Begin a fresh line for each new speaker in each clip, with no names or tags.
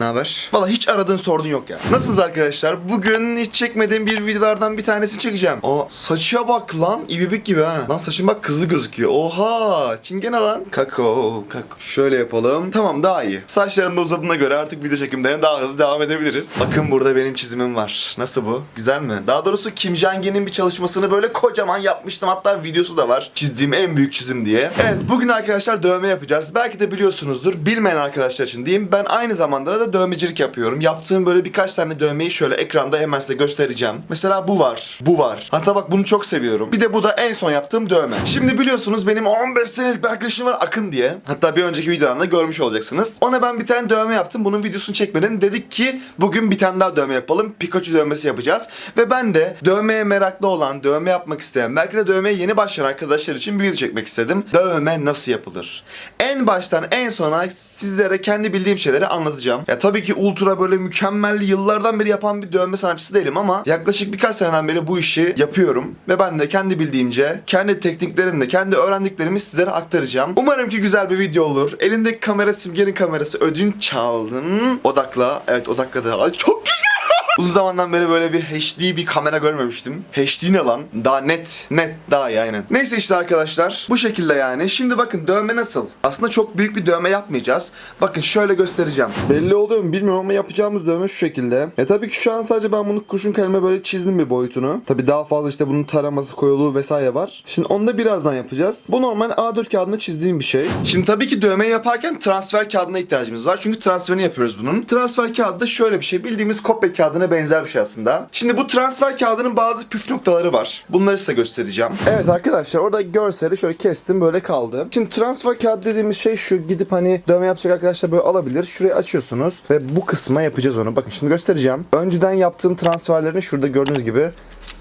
ne haber? Valla hiç aradığın sorun yok ya. Nasılsınız arkadaşlar? Bugün hiç çekmediğim bir videolardan bir tanesini çekeceğim. Aa saça bak lan. İbibik gibi ha. Lan saçım bak kızıl gözüküyor. Oha. Çingene lan. Kako. Kako. Şöyle yapalım. Tamam daha iyi. Saçlarım da uzadığına göre artık video çekimlerine daha hızlı devam edebiliriz. Bakın burada benim çizimim var. Nasıl bu? Güzel mi? Daha doğrusu Kim Jong-un'in bir çalışmasını böyle kocaman yapmıştım. Hatta videosu da var. Çizdiğim en büyük çizim diye. Evet bugün arkadaşlar dövme yapacağız. Belki de biliyorsunuzdur. Bilmeyen arkadaşlar için diyeyim. Ben aynı zamanda da dövmecilik yapıyorum. Yaptığım böyle birkaç tane dövmeyi şöyle ekranda hemen size göstereceğim. Mesela bu var. Bu var. Hatta bak bunu çok seviyorum. Bir de bu da en son yaptığım dövme. Şimdi biliyorsunuz benim 15 senelik bir arkadaşım var Akın diye. Hatta bir önceki videolarında görmüş olacaksınız. Ona ben bir tane dövme yaptım. Bunun videosunu çekmedim. Dedik ki bugün bir tane daha dövme yapalım. Pikachu dövmesi yapacağız. Ve ben de dövmeye meraklı olan, dövme yapmak isteyen, belki de dövmeye yeni başlayan arkadaşlar için bir video çekmek istedim. Dövme nasıl yapılır? En baştan en sona sizlere kendi bildiğim şeyleri anlatacağım. Ya tabii ki ultra böyle mükemmel yıllardan beri yapan bir dövme sanatçısı değilim ama yaklaşık birkaç seneden beri bu işi yapıyorum. Ve ben de kendi bildiğimce, kendi tekniklerimle, kendi öğrendiklerimi sizlere aktaracağım. Umarım ki güzel bir video olur. Elimdeki kamera simgenin kamerası ödünç çaldım. Odakla. Evet odakladı. Ay çok güzel. Uzun zamandan beri böyle bir HD bir kamera görmemiştim. HD ne lan? Daha net. Net daha iyi aynen. Neyse işte arkadaşlar. Bu şekilde yani. Şimdi bakın dövme nasıl? Aslında çok büyük bir dövme yapmayacağız. Bakın şöyle göstereceğim. Belli oluyor mu bilmiyorum ama yapacağımız dövme şu şekilde. E tabii ki şu an sadece ben bunu kurşun kaleme böyle çizdim bir boyutunu. Tabii daha fazla işte bunun taraması, koyuluğu vesaire var. Şimdi onu da birazdan yapacağız. Bu normal A4 kağıdında çizdiğim bir şey. Şimdi tabii ki dövmeyi yaparken transfer kağıdına ihtiyacımız var. Çünkü transferini yapıyoruz bunun. Transfer kağıdı da şöyle bir şey. Bildiğimiz kopya kağıdına benzer bir şey aslında. Şimdi bu transfer kağıdının bazı püf noktaları var. Bunları size göstereceğim. Evet arkadaşlar orada görseli şöyle kestim böyle kaldı. Şimdi transfer kağıdı dediğimiz şey şu. Gidip hani dövme yapacak arkadaşlar böyle alabilir. Şurayı açıyorsunuz ve bu kısma yapacağız onu. Bakın şimdi göstereceğim. Önceden yaptığım transferlerin şurada gördüğünüz gibi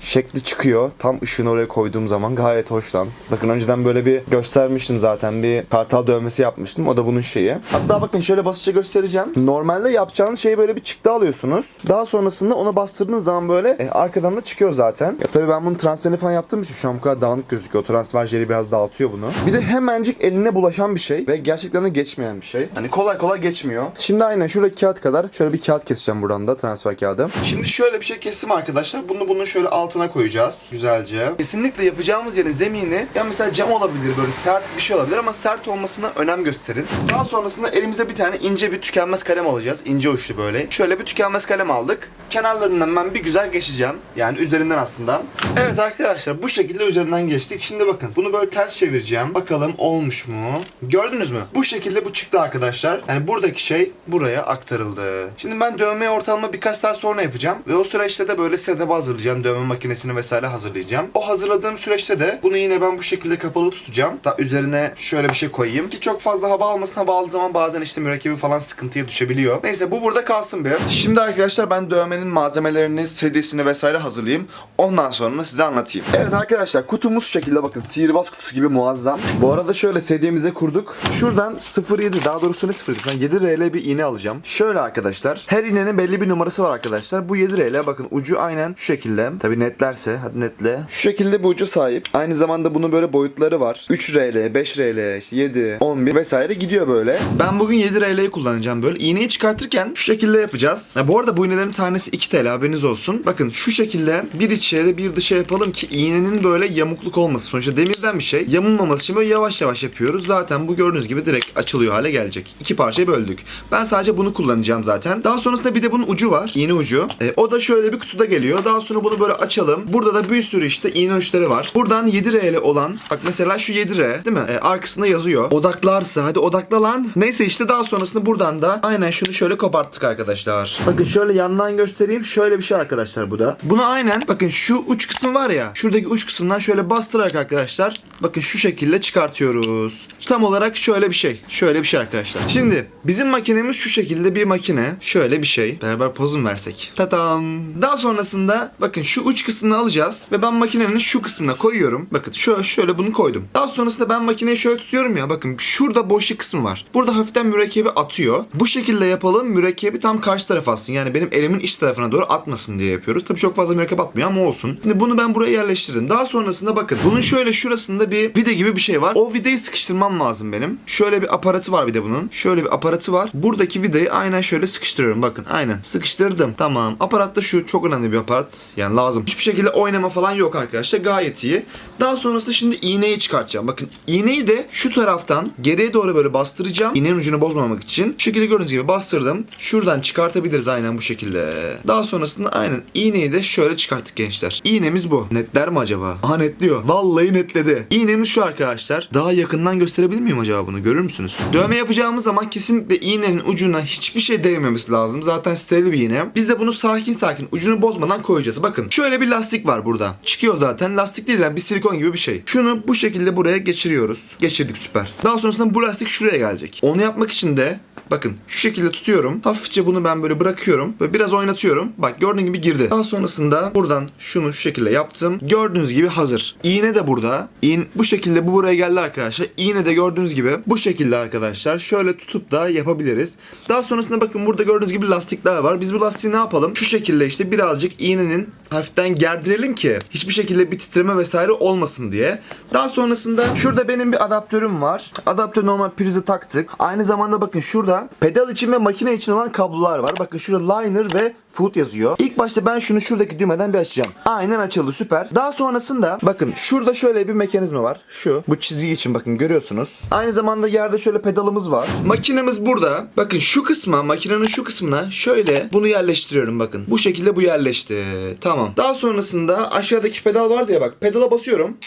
şekli çıkıyor. Tam ışığını oraya koyduğum zaman gayet hoş lan. Bakın önceden böyle bir göstermiştim zaten. Bir kartal dövmesi yapmıştım. O da bunun şeyi. Hatta bakın şöyle basitçe göstereceğim. Normalde yapacağınız şeyi böyle bir çıktı alıyorsunuz. Daha sonrasında ona bastırdığınız zaman böyle e, arkadan da çıkıyor zaten. Ya tabii ben bunun transferini falan yaptığım için şu an bu kadar dağınık gözüküyor. O transfer jeli biraz dağıtıyor bunu. Bir de hemencik eline bulaşan bir şey ve gerçekten de geçmeyen bir şey. Hani kolay kolay geçmiyor. Şimdi aynen şöyle kağıt kadar şöyle bir kağıt keseceğim buradan da transfer kağıdı. Şimdi şöyle bir şey kestim arkadaşlar. Bunu bunun şöyle altına koyacağız güzelce. Kesinlikle yapacağımız yerin zemini ya mesela cam olabilir böyle sert bir şey olabilir ama sert olmasına önem gösterin. Daha sonrasında elimize bir tane ince bir tükenmez kalem alacağız. İnce uçlu böyle. Şöyle bir tükenmez kalem aldık. Kenarlarından ben bir güzel geçeceğim. Yani üzerinden aslında. Evet arkadaşlar bu şekilde üzerinden geçtik. Şimdi bakın bunu böyle ters çevireceğim. Bakalım olmuş mu? Gördünüz mü? Bu şekilde bu çıktı arkadaşlar. Yani buradaki şey buraya aktarıldı. Şimdi ben dövmeyi ortalama birkaç saat sonra yapacağım. Ve o süreçte de böyle setup'ı hazırlayacağım. Dövme makinesini vesaire hazırlayacağım. O hazırladığım süreçte de bunu yine ben bu şekilde kapalı tutacağım. Da üzerine şöyle bir şey koyayım. Ki çok fazla hava almasın. Hava aldığı zaman bazen işte mürekkebi falan sıkıntıya düşebiliyor. Neyse bu burada kalsın bir. Şimdi arkadaşlar ben dövmenin malzemelerini, serisini vesaire hazırlayayım. Ondan sonra size anlatayım. Evet arkadaşlar kutumuz şu şekilde bakın. Sihirbaz kutusu gibi muazzam. Bu arada şöyle sedyemize kurduk. Şuradan 07 daha doğrusu ne 07 sen 7 RL bir iğne alacağım. Şöyle arkadaşlar. Her iğnenin belli bir numarası var arkadaşlar. Bu 7 RL bakın ucu aynen şu şekilde. Tabi netlerse hadi netle. Şu şekilde bir ucu sahip. Aynı zamanda bunun böyle boyutları var. 3 RL, 5 RL, işte 7, 11 vesaire gidiyor böyle. Ben bugün 7 RL'yi kullanacağım böyle. İğneyi çıkartırken şu şekilde yapacağız. Ya bu arada bu iğnelerin tanesi 2 TL haberiniz olsun. Bakın şu şekilde bir içeri bir dışa yapalım ki iğnenin böyle yamukluk olması. Sonuçta demirden bir şey. Yamulmaması için böyle yavaş yavaş yapıyoruz. Zaten bu gördüğünüz gibi direkt açılıyor hale gelecek. İki parçaya böldük. Ben sadece bunu kullanacağım zaten. Daha sonrasında bir de bunun ucu var. İğne ucu. E, o da şöyle bir kutuda geliyor. Daha sonra bunu böyle açalım. Burada da bir sürü işte iğne uçları var. Buradan 7R'li olan bak mesela şu 7R değil mi? E, arkasında yazıyor. Odaklarsa hadi odakla lan. Neyse işte daha sonrasında buradan da aynen şunu şöyle koparttık arkadaşlar. Bakın şöyle yandan göstereyim. Şöyle bir şey arkadaşlar bu da. Bunu aynen bakın şu uç kısım var ya. Şuradaki uç kısımdan şöyle bastırarak arkadaşlar. Bakın şu şekilde çıkartıyoruz. Tam olarak şöyle bir şey. Şöyle bir şey arkadaşlar. Şimdi bizim makinemiz şu şekilde bir makine. Şöyle bir şey. Beraber pozun versek. Tatam. Daha sonrasında bakın şu uç kısmını alacağız ve ben makinenin şu kısmına koyuyorum. Bakın şöyle, şöyle bunu koydum. Daha sonrasında ben makineyi şöyle tutuyorum ya bakın şurada boşluk kısmı var. Burada hafiften mürekkebi atıyor. Bu şekilde yapalım mürekkebi tam karşı tarafa atsın. Yani benim elimin iç tarafına doğru atmasın diye yapıyoruz. Tabii çok fazla mürekkep atmıyor ama olsun. Şimdi bunu ben buraya yerleştirdim. Daha sonrasında bakın bunun şöyle şurasında bir vide gibi bir şey var. O videyi sıkıştırmam lazım benim. Şöyle bir aparatı var bir de bunun. Şöyle bir aparatı var. Buradaki vidayı aynen şöyle sıkıştırıyorum. Bakın aynen sıkıştırdım. Tamam. Aparat da şu çok önemli bir aparat. Yani lazım. Hiçbir şekilde oynama falan yok arkadaşlar. Gayet iyi. Daha sonrasında şimdi iğneyi çıkartacağım. Bakın iğneyi de şu taraftan geriye doğru böyle bastıracağım. İğnenin ucunu bozmamak için. Şu şekilde gördüğünüz gibi bastırdım. Şuradan çıkartabiliriz aynen bu şekilde. Daha sonrasında aynen iğneyi de şöyle çıkarttık gençler. İğnemiz bu. Netler mi acaba? Aha netliyor. Vallahi netledi. İğnemiz şu arkadaşlar. Daha yakından gösterebilir miyim acaba bunu? Görür müsünüz? Dövme yapacağımız zaman kesinlikle iğnenin ucuna hiçbir şey değmemesi lazım. Zaten steril bir iğne. Biz de bunu sakin sakin ucunu bozmadan koyacağız. Bakın şöyle bir lastik var burada. Çıkıyor zaten. Lastik değil yani bir silikon gibi bir şey. Şunu bu şekilde buraya geçiriyoruz. Geçirdik süper. Daha sonrasında bu lastik şuraya gelecek. Onu yapmak için de Bakın şu şekilde tutuyorum. Hafifçe bunu ben böyle bırakıyorum ve biraz oynatıyorum. Bak gördüğün gibi girdi. Daha sonrasında buradan şunu şu şekilde yaptım. Gördüğünüz gibi hazır. İğne de burada. İğne bu şekilde bu buraya geldi arkadaşlar. İğne de gördüğünüz gibi bu şekilde arkadaşlar. Şöyle tutup da yapabiliriz. Daha sonrasında bakın burada gördüğünüz gibi lastikler var. Biz bu lastiği ne yapalım? Şu şekilde işte birazcık iğnenin hafiften gerdirelim ki hiçbir şekilde bir titreme vesaire olmasın diye. Daha sonrasında şurada benim bir adaptörüm var. Adaptör normal prize taktık. Aynı zamanda bakın şurada pedal için ve makine için olan kablolar var. Bakın şurada liner ve foot yazıyor. İlk başta ben şunu şuradaki düğmeden bir açacağım. Aynen açıldı süper. Daha sonrasında bakın şurada şöyle bir mekanizma var. Şu bu çizgi için bakın görüyorsunuz. Aynı zamanda yerde şöyle pedalımız var. Makinemiz burada. Bakın şu kısma makinenin şu kısmına şöyle bunu yerleştiriyorum bakın. Bu şekilde bu yerleşti. Tamam. Daha sonrasında aşağıdaki pedal vardı ya bak. Pedala basıyorum.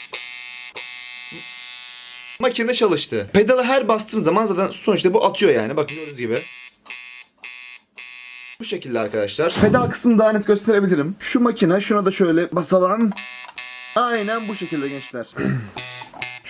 Makine çalıştı. Pedala her bastığım zaman zaten sonuçta bu atıyor yani. Bakın gördüğünüz gibi. Bu şekilde arkadaşlar. Pedal kısmını daha net gösterebilirim. Şu makine şuna da şöyle basalım. Aynen bu şekilde gençler.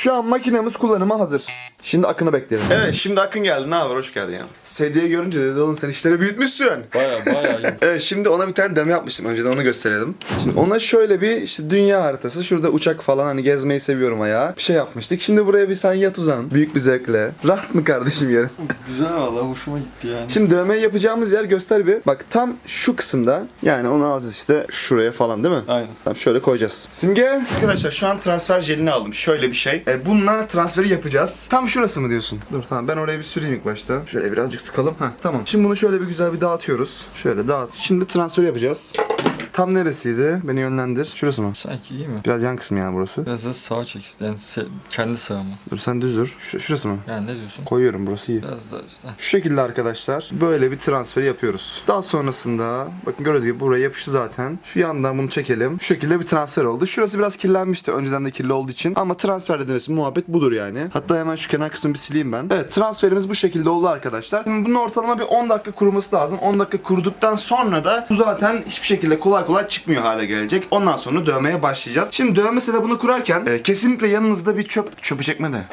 Şu an makinemiz kullanıma hazır. Şimdi Akın'ı bekleyelim. Evet şimdi Akın geldi. Ne haber? Hoş geldin ya. Sedye görünce dedi oğlum sen işleri büyütmüşsün.
Baya baya iyi.
Evet şimdi ona bir tane dövme yapmıştım. Önceden onu gösterelim. Şimdi ona şöyle bir işte dünya haritası. Şurada uçak falan hani gezmeyi seviyorum ayağa. Bir şey yapmıştık. Şimdi buraya bir sen yat uzan. Büyük bir zevkle. Rahat mı kardeşim yerin?
Güzel valla hoşuma gitti yani.
Şimdi dövmeyi yapacağımız yer göster bir. Bak tam şu kısımda. Yani onu alacağız işte şuraya falan değil mi?
Aynen.
Tamam şöyle koyacağız. Simge. Arkadaşlar şu an transfer jelini aldım. Şöyle bir şey. E, bununla transferi yapacağız. Tam şurası mı diyorsun? Dur tamam ben oraya bir süreyim ilk başta. Şöyle birazcık sıkalım. Heh, tamam. Şimdi bunu şöyle bir güzel bir dağıtıyoruz. Şöyle dağıt. Şimdi transfer yapacağız. Tam neresiydi? Beni yönlendir. Şurası mı?
Sanki iyi mi?
Biraz yan kısmı yani burası.
Biraz da sağa çek. Yani se- kendi sağıma.
Dur sen düz dur. Şu- şurası mı?
Yani ne diyorsun?
Koyuyorum burası iyi.
Biraz daha işte.
Şu şekilde arkadaşlar böyle bir transferi yapıyoruz. Daha sonrasında bakın gördüğünüz gibi buraya yapıştı zaten. Şu yandan bunu çekelim. Şu şekilde bir transfer oldu. Şurası biraz kirlenmişti önceden de kirli olduğu için. Ama transfer dediğimiz muhabbet budur yani. Hatta hemen şu kenar kısmını bir sileyim ben. Evet transferimiz bu şekilde oldu arkadaşlar. Şimdi bunun ortalama bir 10 dakika kuruması lazım. 10 dakika kuruduktan sonra da bu zaten hiçbir şekilde kolay kolay çıkmıyor hale gelecek. Ondan sonra dövmeye başlayacağız. Şimdi dövme setup'ını kurarken e, kesinlikle yanınızda bir çöp çöpü çekme de.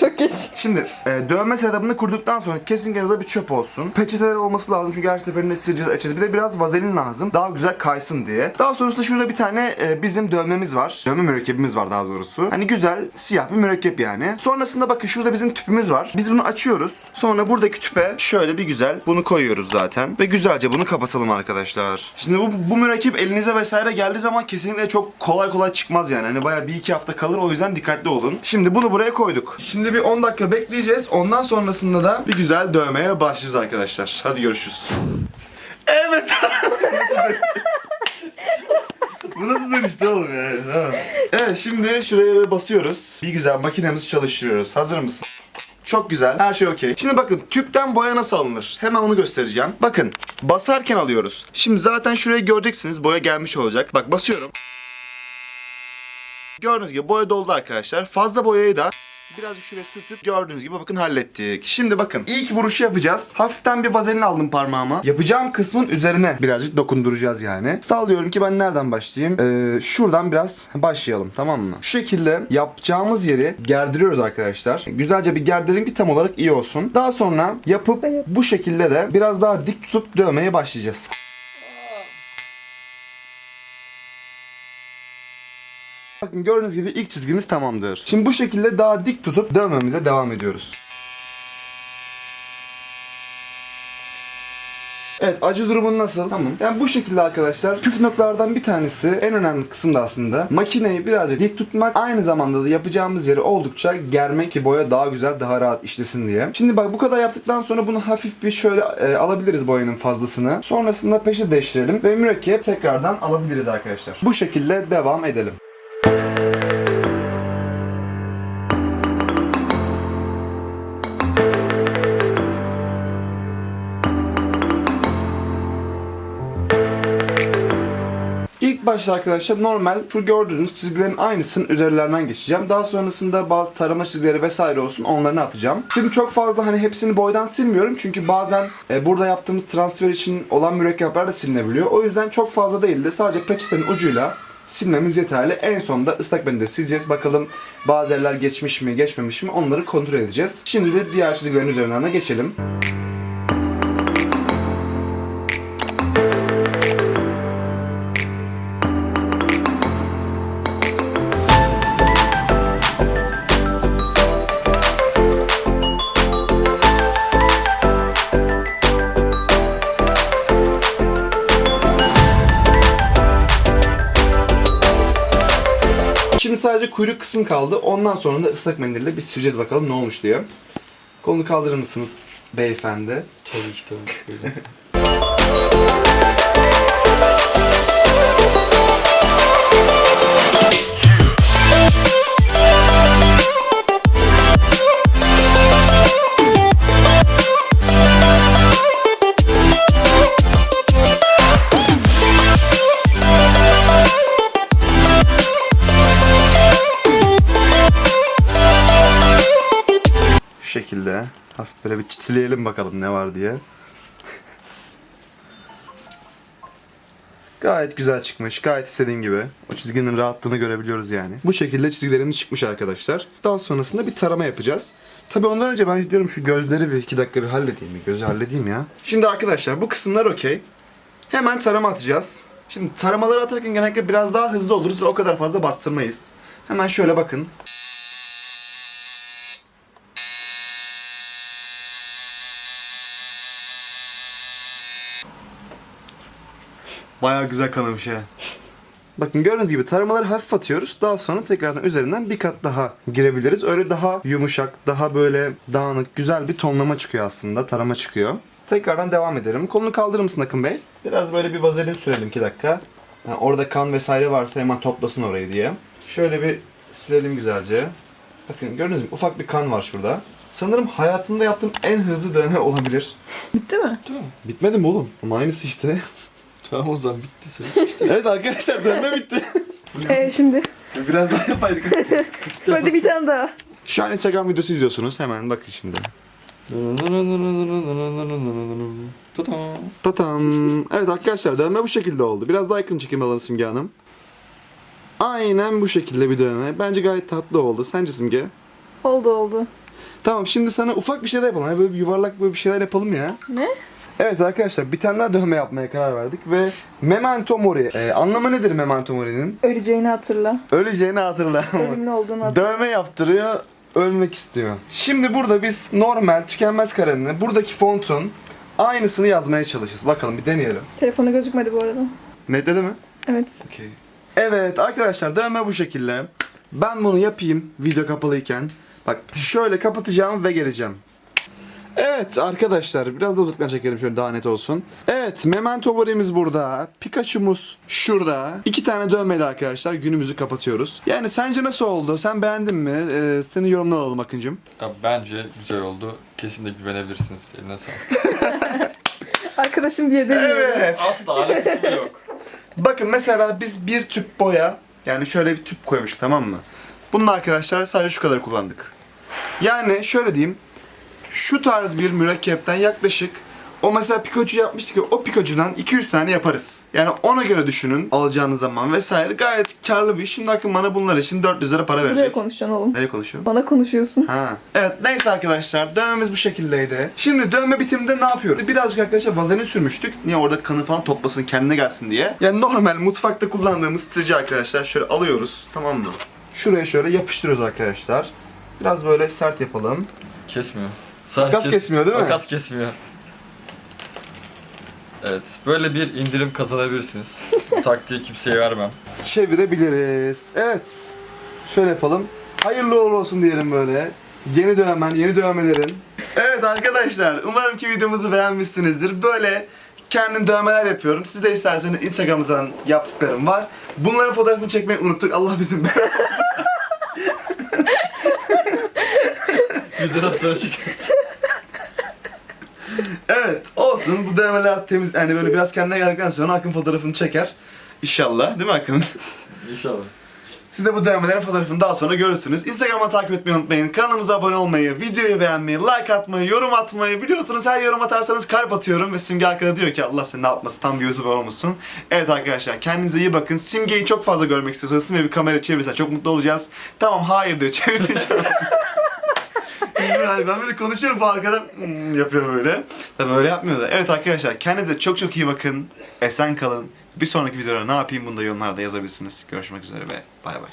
Çok geç.
Şimdi e, dövme setup'ını kurduktan sonra kesinlikle yanınızda bir çöp olsun. Peçeteler olması lazım çünkü her seferinde sileceğiz açacağız. Bir de biraz vazelin lazım. Daha güzel kaysın diye. Daha sonrasında şurada bir tane e, bizim dövmemiz var. Dövme mürekkebimiz var daha doğrusu. Hani güzel siyah bir mürekkep yani. Sonrasında bakın şurada bizim tüpümüz var. Biz bunu açıyoruz. Sonra buradaki tüpe şöyle bir güzel bunu koyuyoruz zaten. Ve güzelce bunu kapatalım arkadaşlar. Şimdi bu, bu mürekkep elinize vesaire geldiği zaman kesinlikle çok kolay kolay çıkmaz yani. Hani bayağı bir iki hafta kalır o yüzden dikkatli olun. Şimdi bunu buraya koyduk. Şimdi bir 10 dakika bekleyeceğiz. Ondan sonrasında da bir güzel dövmeye başlayacağız arkadaşlar. Hadi görüşürüz. Evet. Bu nasıl dönüştü oğlum yani? Tamam. Evet şimdi şuraya basıyoruz. Bir güzel makinemizi çalıştırıyoruz. Hazır mısın? Çok güzel. Her şey okey. Şimdi bakın tüpten boya nasıl alınır? Hemen onu göstereceğim. Bakın basarken alıyoruz. Şimdi zaten şurayı göreceksiniz. Boya gelmiş olacak. Bak basıyorum. Gördüğünüz gibi boya doldu arkadaşlar. Fazla boyayı da birazcık şuraya sürtüp gördüğünüz gibi bakın hallettik. Şimdi bakın ilk vuruşu yapacağız. Hafiften bir vazelin aldım parmağıma. Yapacağım kısmın üzerine birazcık dokunduracağız yani. Sallıyorum ki ben nereden başlayayım? Ee, şuradan biraz başlayalım tamam mı? Şu şekilde yapacağımız yeri gerdiriyoruz arkadaşlar. Güzelce bir gerdirelim ki tam olarak iyi olsun. Daha sonra yapıp bu şekilde de biraz daha dik tutup dövmeye başlayacağız. Bakın gördüğünüz gibi ilk çizgimiz tamamdır. Şimdi bu şekilde daha dik tutup dövmemize devam ediyoruz. Evet acı durumun nasıl? Tamam. Yani bu şekilde arkadaşlar püf noktalardan bir tanesi en önemli kısım da aslında makineyi birazcık dik tutmak aynı zamanda da yapacağımız yeri oldukça germek ki boya daha güzel daha rahat işlesin diye. Şimdi bak bu kadar yaptıktan sonra bunu hafif bir şöyle e, alabiliriz boyanın fazlasını. Sonrasında peşe değiştirelim ve mürekkep tekrardan alabiliriz arkadaşlar. Bu şekilde devam edelim. Başta arkadaşlar normal şu gördüğünüz çizgilerin aynısının üzerlerinden geçeceğim. Daha sonrasında bazı tarama çizgileri vesaire olsun onlarını atacağım. Şimdi çok fazla hani hepsini boydan silmiyorum çünkü bazen e, burada yaptığımız transfer için olan mürekkepler de silinebiliyor. O yüzden çok fazla değil de sadece peçetenin ucuyla silmemiz yeterli. En sonunda ıslak mendille sileceğiz. Bakalım bazı yerler geçmiş mi geçmemiş mi onları kontrol edeceğiz. Şimdi diğer çizgilerin üzerinden de geçelim. Şimdi sadece kuyruk kısmı kaldı. Ondan sonra da ıslak mendille bir sileceğiz bakalım ne olmuş diye. Kolunu kaldırır mısınız beyefendi?
Tabii ki tabii. Buyurun.
hafif böyle bir çitileyelim bakalım ne var diye. Gayet güzel çıkmış. Gayet istediğim gibi. O çizginin rahatlığını görebiliyoruz yani. Bu şekilde çizgilerimiz çıkmış arkadaşlar. Daha sonrasında bir tarama yapacağız. Tabi ondan önce ben diyorum şu gözleri bir iki dakika bir halledeyim. Bir gözü halledeyim ya. Şimdi arkadaşlar bu kısımlar okey. Hemen tarama atacağız. Şimdi taramaları atarken genellikle biraz daha hızlı oluruz ve o kadar fazla bastırmayız. Hemen şöyle bakın. Bayağı güzel kanamış ya. Bakın gördüğünüz gibi taramaları hafif atıyoruz. Daha sonra tekrardan üzerinden bir kat daha girebiliriz. Öyle daha yumuşak, daha böyle dağınık, güzel bir tonlama çıkıyor aslında. Tarama çıkıyor. Tekrardan devam edelim. Kolunu kaldırır mısın Akın Bey? Biraz böyle bir vazelin sürelim 2 dakika. Ha, orada kan vesaire varsa hemen toplasın orayı diye. Şöyle bir silelim güzelce. Bakın gördünüz mü? Ufak bir kan var şurada. Sanırım hayatımda yaptığım en hızlı dövme olabilir.
Bitti mi?
Değil mi?
Bitmedi mi oğlum? Ama aynısı işte.
Tamam o zaman bitti senin.
evet arkadaşlar dövme bitti.
Ee, şimdi.
Biraz daha yapaydık.
Hadi bir tane daha.
Şu an Instagram videosu izliyorsunuz. Hemen bakın şimdi.
Tatam.
Tatam. Evet arkadaşlar dövme bu şekilde oldu. Biraz daha yakın çekim alalım Simge Hanım. Aynen bu şekilde bir dövme. Bence gayet tatlı oldu. Sence Simge?
Oldu oldu.
Tamam şimdi sana ufak bir şey yapalım. Hani böyle bir yuvarlak böyle bir şeyler yapalım ya.
Ne?
Evet arkadaşlar bir tane daha dövme yapmaya karar verdik ve Memento Mori. Ee, anlamı nedir Memento Mori'nin?
Öleceğini hatırla.
Öleceğini hatırla.
Ölümlü olduğunu hatırla.
Dövme yaptırıyor, ölmek istiyor. Şimdi burada biz normal tükenmez kalemle buradaki fontun aynısını yazmaya çalışacağız. Bakalım bir deneyelim.
Telefonu gözükmedi bu arada.
Ne dedi mi?
Evet.
Okey. Evet arkadaşlar dövme bu şekilde. Ben bunu yapayım video kapalıyken. Bak şöyle kapatacağım ve geleceğim. Evet arkadaşlar biraz da uzaktan çekelim şöyle daha net olsun. Evet Memento Mori'miz burada. Pikachu'muz şurada. İki tane dövmeli arkadaşlar günümüzü kapatıyoruz. Yani sence nasıl oldu? Sen beğendin mi? Ee, senin yorumunu alalım Akıncım.
Bence güzel oldu. Kesinlikle güvenebilirsiniz. Eline sağlık.
Arkadaşım diye demiyorum.
Evet.
Asla alakası yok.
Bakın mesela biz bir tüp boya yani şöyle bir tüp koymuştuk tamam mı? Bunun arkadaşlar sadece şu kadar kullandık. Yani şöyle diyeyim. Şu tarz bir mürekkepten yaklaşık O mesela Pikachu yapmıştık ya o Pikachu'dan 200 tane yaparız. Yani ona göre düşünün alacağınız zaman vesaire gayet karlı bir iş. Şimdi Akın bana bunlar için 400 lira para verecek.
konuşacaksın oğlum.
Nereye konuşuyorum?
Bana konuşuyorsun.
Ha. Evet neyse arkadaşlar dövmemiz bu şekildeydi. Şimdi dövme bitiminde ne yapıyoruz? Birazcık arkadaşlar vazelin sürmüştük. Niye orada kanı falan toplasın kendine gelsin diye. Yani normal mutfakta kullandığımız sıtıcı arkadaşlar şöyle alıyoruz tamam mı? Şuraya şöyle yapıştırıyoruz arkadaşlar. Biraz böyle sert yapalım.
Kesmiyor. Sağ
Makas kesmiyor değil mi?
Makas kesmiyor. Evet, böyle bir indirim kazanabilirsiniz. Bu taktiği kimseye vermem.
Çevirebiliriz. Evet. Şöyle yapalım. Hayırlı uğurlu olsun diyelim böyle. Yeni dövmen, yeni dövmelerin. Evet arkadaşlar, umarım ki videomuzu beğenmişsinizdir. Böyle kendim dövmeler yapıyorum. Siz de isterseniz Instagram'dan yaptıklarım var. Bunların fotoğrafını çekmeyi unuttuk. Allah bizim
Videodan sonra çık.
Evet, olsun. Bu dövmeler temiz. Yani böyle biraz kendine geldikten sonra Akın fotoğrafını çeker. İnşallah. Değil mi Akın?
İnşallah.
Siz de bu dövmelerin fotoğrafını daha sonra görürsünüz. Instagram'a takip etmeyi unutmayın. Kanalımıza abone olmayı, videoyu beğenmeyi, like atmayı, yorum atmayı. Biliyorsunuz her yorum atarsanız kalp atıyorum ve Simge arkada diyor ki Allah seni ne yapmasın tam bir YouTuber olmuşsun. Evet arkadaşlar kendinize iyi bakın. Simge'yi çok fazla görmek istiyorsanız Simge bir kamera çevirse çok mutlu olacağız. Tamam hayır diyor çevireceğim. yani ben böyle konuşuyorum bu arkada "Hmm," yapıyor böyle. Tabii öyle yapmıyor da. Evet arkadaşlar kendinize çok çok iyi bakın. Esen kalın. Bir sonraki videoda ne yapayım bunu da yorumlarda yazabilirsiniz. Görüşmek üzere ve bay bay.